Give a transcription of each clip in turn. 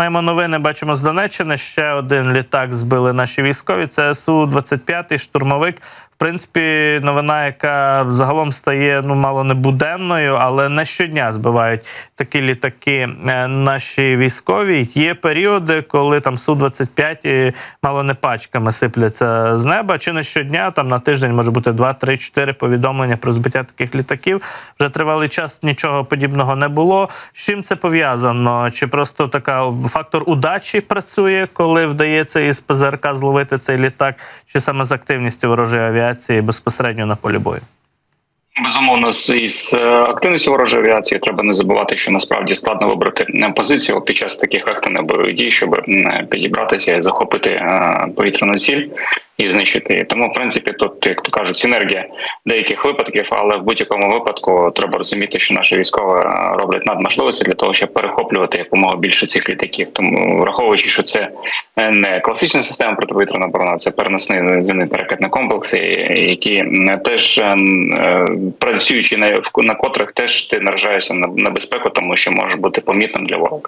Маємо новини. Бачимо з Донеччини. Ще один літак збили наші військові. Це су 25 штурмовик. В принципі, новина, яка загалом стає ну мало не буденною, але не щодня збивають такі літаки е, наші військові. Є періоди, коли там су 25 і мало не пачками сипляться з неба. Чи не щодня там на тиждень може бути 2, 3, 4 повідомлення про збиття таких літаків. Вже тривалий час нічого подібного не було. З чим це пов'язано? Чи просто така фактор удачі працює, коли вдається із ПЗРК зловити цей літак, чи саме з активністю ворожої авіації безпосередньо на полі бою? Безумовно, з е, активністю ворожої авіації треба не забувати, що насправді складно вибрати е, позицію під час таких активних бойових дій, щоб м, підібратися і захопити е, повітряну ціль і знищити. Тому, в принципі, тут, як то кажуть, синергія деяких випадків, але в будь-якому випадку треба розуміти, що наші військові е, роблять надможливості для того, щоб перехоплювати якомога більше цих літаків. Тому враховуючи, що це е, не класична система протиповітряної оборони, це переносний зенитно ракетні комплекси, які теж е, е, працюючи на на котрих теж ти наражаєшся на небезпеку, тому що може бути помітним для ворога.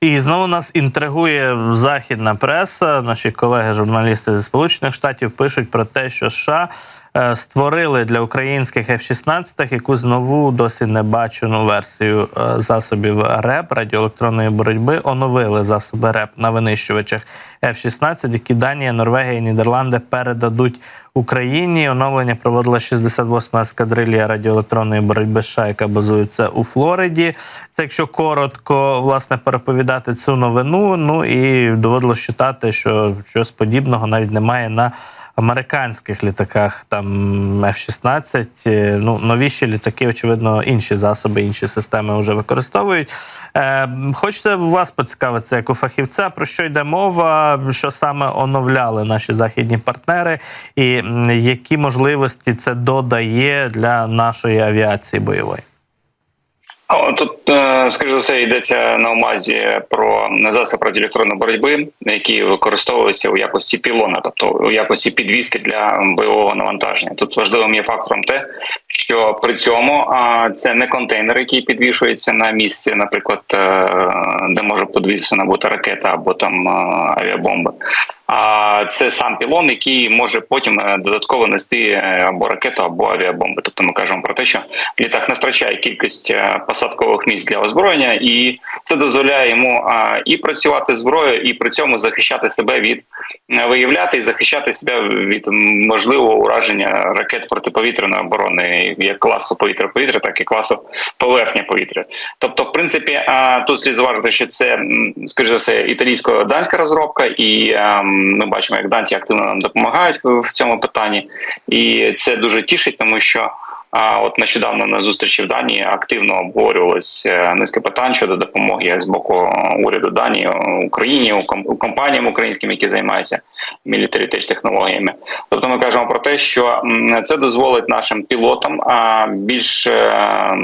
І знову нас інтригує західна преса. Наші колеги-журналісти зі Сполучених Штатів пишуть про те, що США створили для українських F-16 якусь нову, досі небачену версію е, засобів РЕП радіоелектронної боротьби. Оновили засоби РЕП на винищувачах F-16, які Данія, Норвегія і Нідерланди передадуть Україні. Оновлення проводила 68-ма ескадрилія радіоелектронної боротьби США, яка базується у Флориді. Це якщо коротко власне переповідати цю новину. Ну і доводилось читати, що щось подібного навіть немає на американських літаках. Там F-16. Е, Ну новіші літаки, очевидно, інші засоби, інші системи вже використовують. Е, хочеться у вас поцікавитися, як у фахівця, про що йде мова, що саме оновляли наші західні партнери, і які можливості це додає для нашої авіації бойової. Тут, е, скоріш за все, йдеться на увазі про засіб радіоелектронної боротьби, які використовуються у якості пілона, тобто у якості підвіски для бойового навантаження. Тут важливим є фактором те, що при цьому це не контейнер, який підвішується на місці, наприклад, е, де може підвісена бути ракета або там е, авіабомба. А це сам пілон, який може потім е, додатково нести е, або ракету, або авіабомби. Тобто ми кажемо про те, що літак не втрачає кількість е, посадкових місць для озброєння, і це дозволяє йому і працювати зброєю, і при цьому захищати себе від виявляти і захищати себе від можливого ураження ракет протиповітряної оборони як класу повітря-повітря, так і класу поверхня повітря. Тобто, в принципі, тут слід зважити, що це скоріш за все італійсько-данська розробка, і а, м, ми бачимо, як данці активно нам допомагають в цьому питанні, і це дуже тішить, тому що. А от нещодавно на зустрічі в Данії активно обговорювалось е, низка питань щодо допомоги з боку уряду Данії Україні компаніям українським, які займаються мілітарі технологіями. Тобто ми кажемо про те, що це дозволить нашим пілотам більш е,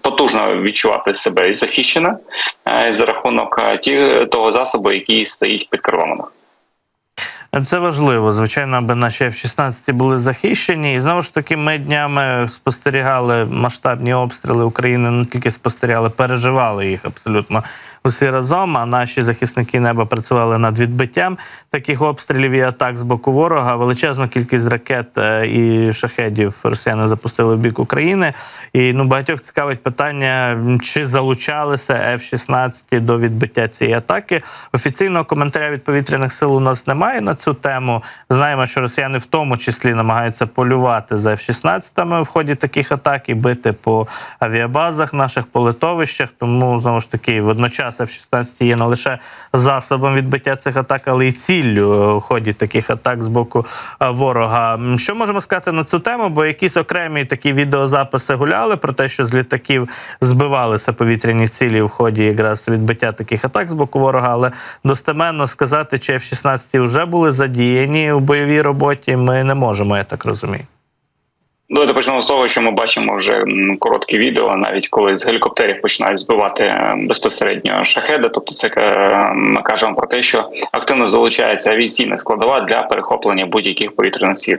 потужно відчувати себе і захищено е, за рахунок того засобу, який стоїть під крилом. Це важливо, звичайно, аби наші F-16 були захищені. І знову ж таки, ми днями спостерігали масштабні обстріли України, не тільки спостерігали, переживали їх абсолютно усі разом. А наші захисники неба працювали над відбиттям таких обстрілів і атак з боку ворога. Величезну кількість ракет е, і шахедів росіяни запустили в бік України. І ну багатьох цікавить питання, чи залучалися F-16 до відбиття цієї атаки. Офіційного коментаря від повітряних сил у нас немає на цю тему. Знаємо, що росіяни в тому числі намагаються полювати за F-16 в ході таких атак і бити по авіабазах наших по литовищах. Тому знову ж таки, водночас F-16 є не лише засобом відбиття цих атак, але й ціллю в ході таких атак з боку е, ворога. Що можемо сказати на цю тему? Бо якісь окремі такі відеозаписи гуляли про те, що з літаків збивалися повітряні цілі в ході якраз відбиття таких атак з боку ворога. Але достеменно сказати, чи F-16 вже були задіяні у бойовій роботі, ми не можемо, я так розумію. Давайте почнемо з того, що ми бачимо вже м, коротке відео, навіть коли з гелікоптерів починають збивати е, безпосередньо шахеди. Тобто, це е, ми кажемо про те, що активно залучається авіаційна складова для перехоплення будь-яких повітряних сил.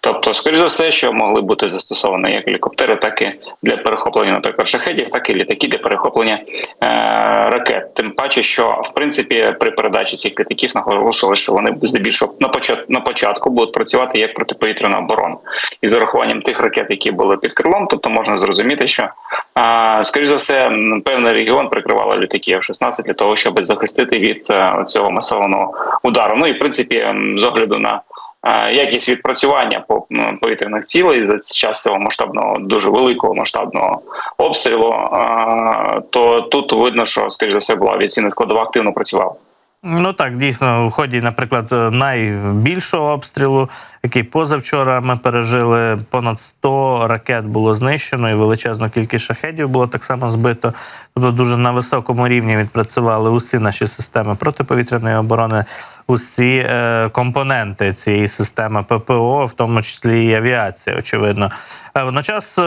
Тобто, скоріш за все, що могли бути застосовані як гелікоптери, так і для перехоплення, наприклад, шахедів, так і літаки для перехоплення е, ракет. Тим паче, що в принципі при передачі цих літаків наголошували, що вони здебільшого на початку на початку будуть працювати як протиповітряна оборона і з урахуванням тих ракет, які були під крилом, тобто можна зрозуміти, що скоріш за все певний регіон прикривали літаки F-16 для того, щоб захистити від е, цього масованого удару. Ну і в принципі, з огляду на якість відпрацювання по повітряних цілей за час цього масштабного, дуже великого масштабного обстрілу, то тут видно, що скоріш за все була авіаційна складова активно працювала. Ну так, дійсно, в ході, наприклад, найбільшого обстрілу, який позавчора ми пережили, понад 100 ракет було знищено, і величезну кількість шахедів було так само збито. Тобто дуже на високому рівні відпрацювали усі наші системи протиповітряної оборони, усі е, компоненти цієї системи ППО, в тому числі і авіація, очевидно. Е, Водночас, е,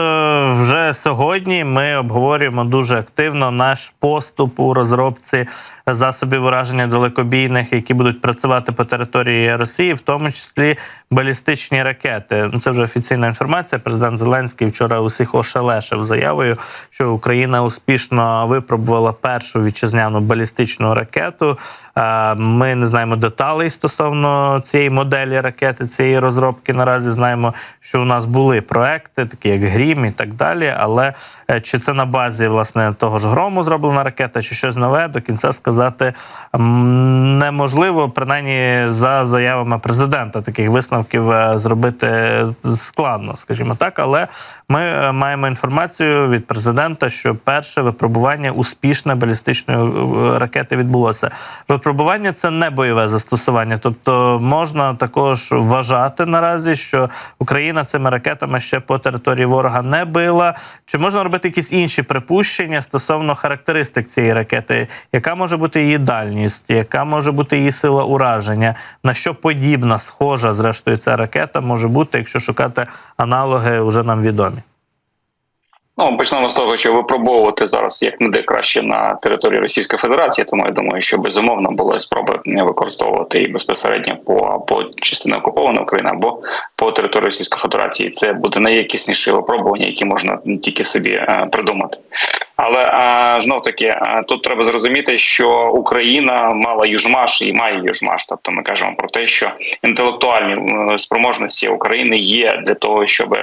вже сьогодні ми обговорюємо дуже активно наш поступ у розробці засобів ураження далекобійних, які будуть працювати по території Росії, в тому числі балістичні ракети. Ну, Це вже офіційна інформація. Президент Зеленський вчора усіх ошелешив заявою, що Україна успішно випробувала першу вітчизняну балістичну ракету. Ми не знаємо деталей стосовно цієї моделі ракети, цієї розробки. Наразі знаємо, що у нас були проекти, такі як Грім і так далі. Але е, чи це на базі власне того ж грому зроблена ракета, чи щось нове, до кінця сказати неможливо, принаймні за заявами президента. Таких висновків е, зробити складно, скажімо так. Але ми е, маємо інформацію від президента, що перше випробування успішне балістичної ракети відбулося. Випробування це не бойове застосування, тобто можна також вважати наразі, що Україна цими ракетами ще по території ворога не била. Чи можна робити якісь інші припущення стосовно характеристик цієї ракети? Яка може бути її дальність, яка може бути її сила ураження? На що подібна, схожа, зрештою, ця ракета може бути, якщо шукати аналоги, вже нам відомі? Ну, почнемо з того, що випробовувати зараз як не де краще на території Російської Федерації, тому я думаю, що безумовно були спроби використовувати і безпосередньо по по частині окупованої України або по території Російської Федерації. Це буде найякісніші випробування, які можна тільки собі е, придумати. Але е, знов таки е, тут треба зрозуміти, що Україна мала южмаш і має южмаш. Тобто ми кажемо про те, що інтелектуальні спроможності України є для того, щоб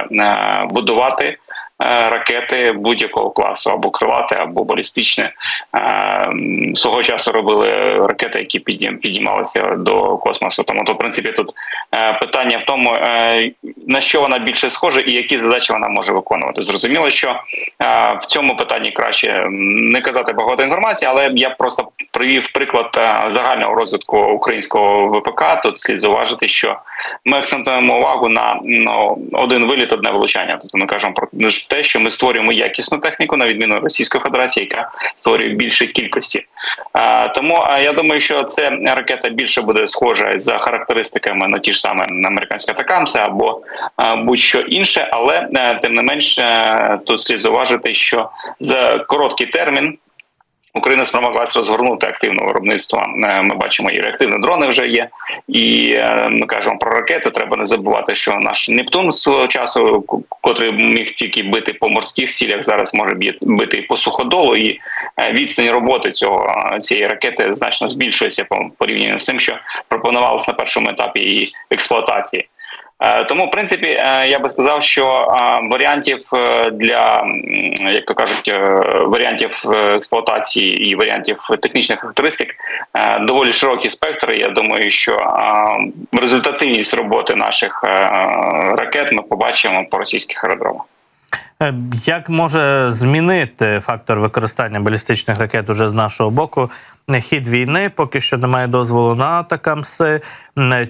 будувати ракети будь-якого класу, або крилати, або балістичне. Е, Свого часу робили ракети, які піднімалися до космосу. Тому то, в принципі, тут е, питання в тому, е, на що вона більше схожа і які задачі вона може виконувати. Зрозуміло, що е, в цьому питанні краще не казати багато інформації, але я просто привів приклад е, загального розвитку українського ВПК. Тут слід зауважити, що ми акцентуємо увагу на ну, один виліт, одне влучання. Тобто ми кажемо про те, що ми створюємо якісну техніку на відміну Російської Федерації, яка створює більше кількості. Тому я думаю, що це ракета більше буде схожа за характеристиками на ті ж саме американські атакамси або будь-що інше, але е, тим не менш е, тут слід зауважити, що за короткий термін. Україна спромоглась розгорнути активне виробництво. Е, Ми бачимо, і реактивні дрони вже є, і е, ми кажемо про ракети. Треба не забувати, що наш Нептун свого часу, котрий міг тільки бити по морських цілях, зараз може бити по суходолу. І е, відстань роботи цього цієї ракети значно збільшується по порівнянню з тим, що пропонувалось на першому етапі її експлуатації. Е, Тому, в принципі, е, я би сказав, що е, варіантів для, як то кажуть, варіантів експлуатації і варіантів технічних характеристик доволі широкий спектр. Я думаю, що результативність роботи наших ракет ми побачимо по російських аеродромах. Як може змінити фактор використання балістичних ракет уже з нашого боку хід війни? Поки що немає дозволу на атакамси.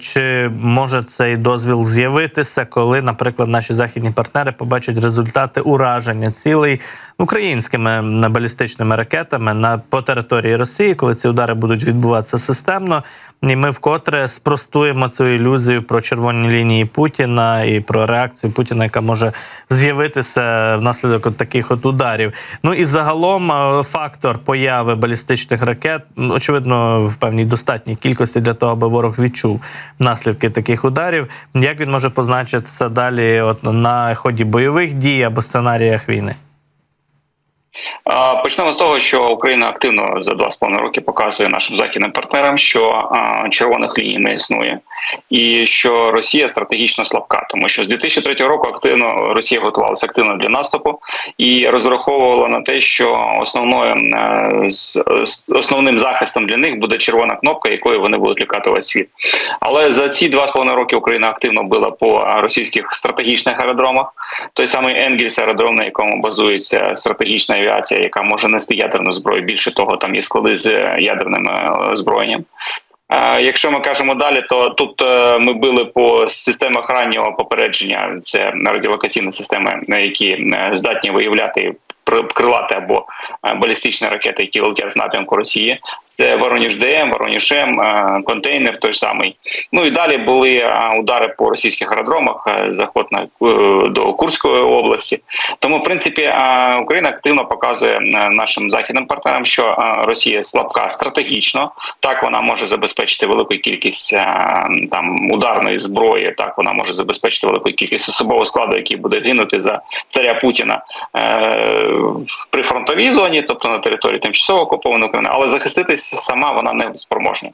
Чи може цей дозвіл з'явитися, коли, наприклад, наші західні партнери побачать результати ураження цілей українськими балістичними ракетами на по території Росії, коли ці удари будуть відбуватися системно, і ми вкотре спростуємо цю ілюзію про червоні лінії Путіна і про реакцію Путіна, яка може з'явитися внаслідок от таких от ударів. Ну і загалом е, фактор появи балістичних ракет, очевидно, в певній достатній кількості для того, аби ворог відчув наслідки таких ударів. Як він може позначитися далі, от на ході бойових дій або сценаріях війни? Почнемо з того, що Україна активно за два з половиною роки показує нашим західним партнерам, що червоних ліній не існує, і що Росія стратегічно слабка, тому що з 2003 року активно Росія готувалася активно для наступу і розраховувала на те, що основною е, основним захистом для них буде червона кнопка, якою вони будуть лякати весь світ. Але за ці два з половиною роки Україна активно била по російських стратегічних аеродромах. Той самий Енгельс аеродром, на якому базується стратегічна авіація, яка може нести ядерну зброю. Більше того, там є склади з е, ядерним е, озброєнням. Якщо ми кажемо далі, то тут е, ми били по системах раннього попередження. Це радіолокаційні системи, які здатні виявляти крилати або е, балістичні ракети, які летять з напрямку Росії. Це Вороніж ДМ, Вороніж М, е, контейнер той самий. Ну і далі були е, удари по російських аеродромах, заход на до Курської області. Тому, в принципі, Україна активно показує нашим західним партнерам, що Росія слабка стратегічно. Так вона може забезпечити велику кількість там ударної зброї. Так вона може забезпечити велику кількість особового складу, який буде гинути за царя Путіна в прифронтовій зоні, тобто на території тимчасово окупованої України, але захиститись сама вона не спроможна.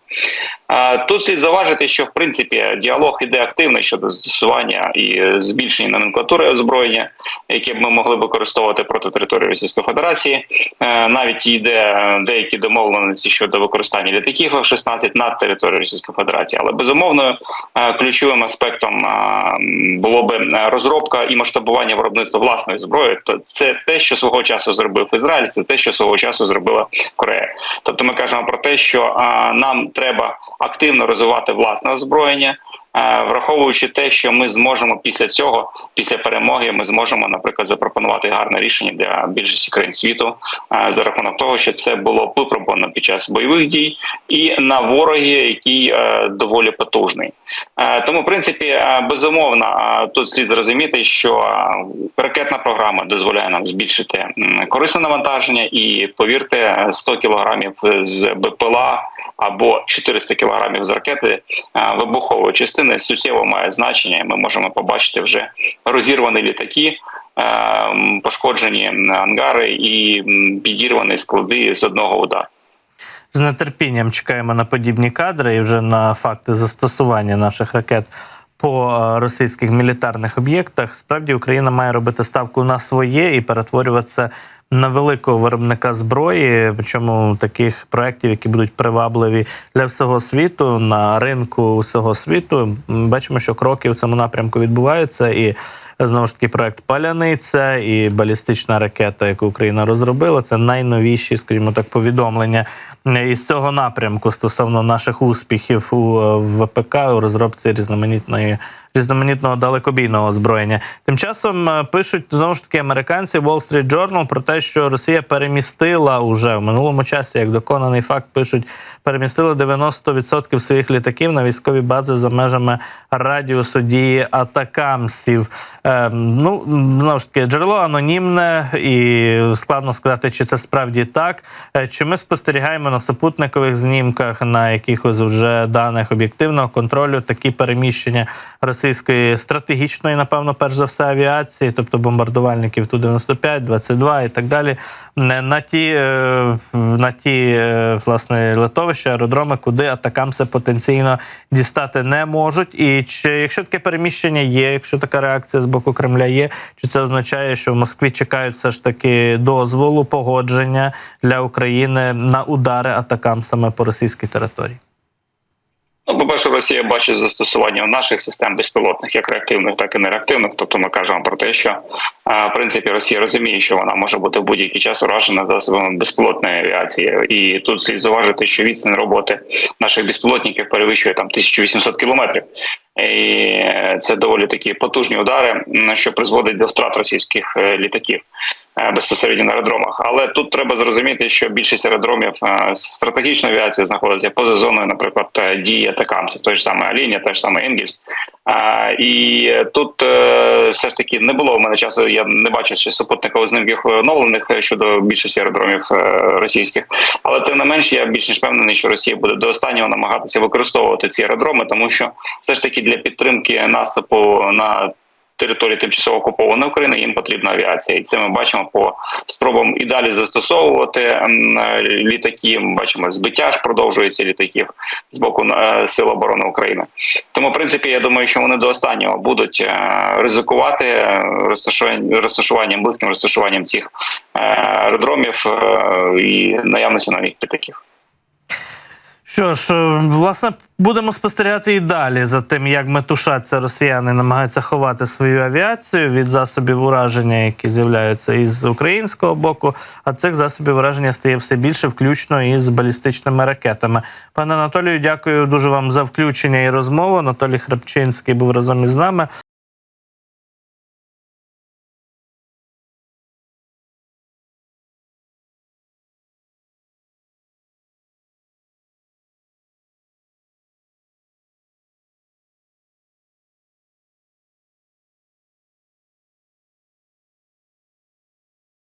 Тут слід зауважити, що в принципі діалог іде активний щодо застосування і збільшення номенклатури озброєння, яке б ми могли використовувати проти території Російської Федерації. Е, Навіть йде деякі домовленості щодо використання літаків F-16 над територією Російської Федерації. Але безумовно е, ключовим аспектом е, було би розробка і масштабування виробництва власної зброї. То це те, що часу зробив Ізраїль, це те, що свого часу зробила Корея. Тобто, ми кажемо про те, що а, нам треба активно розвивати власне озброєння. Враховуючи те, що ми зможемо після цього, після перемоги, ми зможемо, наприклад, запропонувати гарне рішення для більшості країн світу за рахунок того, що це було випробовано під час бойових дій і на ворогі, який е, доволі потужний. Е, Тому, в принципі, е, безумовно, тут слід зрозуміти, що ракетна програма дозволяє нам збільшити корисне навантаження, і повірте, е, 100 кілограмів з БПЛА або 400 кілограмів з ракети е, вибухової частини суттєво має значення, і ми можемо побачити вже розірвані літаки. е, Пошкоджені ангари і підірвані склади з одного удару. З нетерпінням чекаємо на подібні кадри і вже на факти застосування наших ракет по е, російських мілітарних об'єктах. Справді Україна має робити ставку на своє і перетворюватися на великого виробника зброї, причому таких проєктів, які будуть привабливі для всього світу на ринку усього світу. М, Бачимо, що кроки в цьому напрямку відбуваються і. Знову ж таки, проект Паляниця і балістична ракета, яку Україна розробила, це найновіші, скажімо так, повідомлення із цього напрямку стосовно наших успіхів у е, ВПК у розробці різноманітної різноманітного далекобійного озброєння. Тим часом е, пишуть знову ж таки американці Wall Street Journal про те, що Росія перемістила уже в минулому часі, як доконаний факт, пишуть, перемістила 90% своїх літаків на військові бази за межами радіусу дії атакамсів. Е, ну знову ж таки, джерело анонімне і складно сказати, чи це справді так. Е, Чи ми спостерігаємо на супутникових знімках, на якихось вже даних об'єктивного контролю такі переміщення російської стратегічної, напевно, перш за все, авіації, тобто бомбардувальників Ту-95, 22 і так далі, на ті, е, на ті е, власне литовища, аеродроми, куди атакамси потенційно дістати не можуть. І чи якщо таке переміщення є, якщо така реакція з боку Кремля є, чи це означає, що в Москві чекають все ж таки дозволу, погодження для України на удари атакамсами по російській території? Ну, по-перше, Росія бачить застосування наших систем безпілотних, як реактивних, так і нереактивних. Тобто ми кажемо про те, що е, в принципі Росія розуміє, що вона може бути в будь-який час уражена засобами безпілотної авіації. І тут слід зауважити, що відстань роботи наших безпілотників перевищує там 1800 кілометрів. І це доволі такі потужні удари, що призводить до втрат російських е, літаків е, безпосередньо на аеродромах. Але тут треба зрозуміти, що більшість аеродромів е, стратегічної авіації знаходиться поза зоною, наприклад, е, дії атакам. Це той ж самий Алінія, той ж самий Енгельс. І тут е, все ж таки не було в мене часу. Я не бачив ще супутникових знімків оновлених е, щодо більшості аеродромів е, російських. Але тим не менш, я більш ніж впевнений, що Росія буде до останнього намагатися використовувати ці аеродроми, тому що все ж таки для підтримки наступу на території тимчасово окупованої України їм потрібна авіація, і це ми бачимо по спробам і далі застосовувати е, літаки. Ми бачимо, збиття ж продовжується літаків з боку е, Сил оборони України. Тому, в принципі, я думаю, що вони до останнього будуть е, ризикувати е, розташуванням, близьким розташуванням цих аеродромів і наявності на них літаків. Що ж, е, власне, будемо спостерігати і далі за тим, як метушаться росіяни, намагаються ховати свою авіацію від засобів ураження, які з'являються із українського боку. А цих засобів ураження стає все більше, включно із балістичними ракетами. Пане Анатолію, дякую дуже вам за включення і розмову. Анатолій Храпчинський був разом із нами.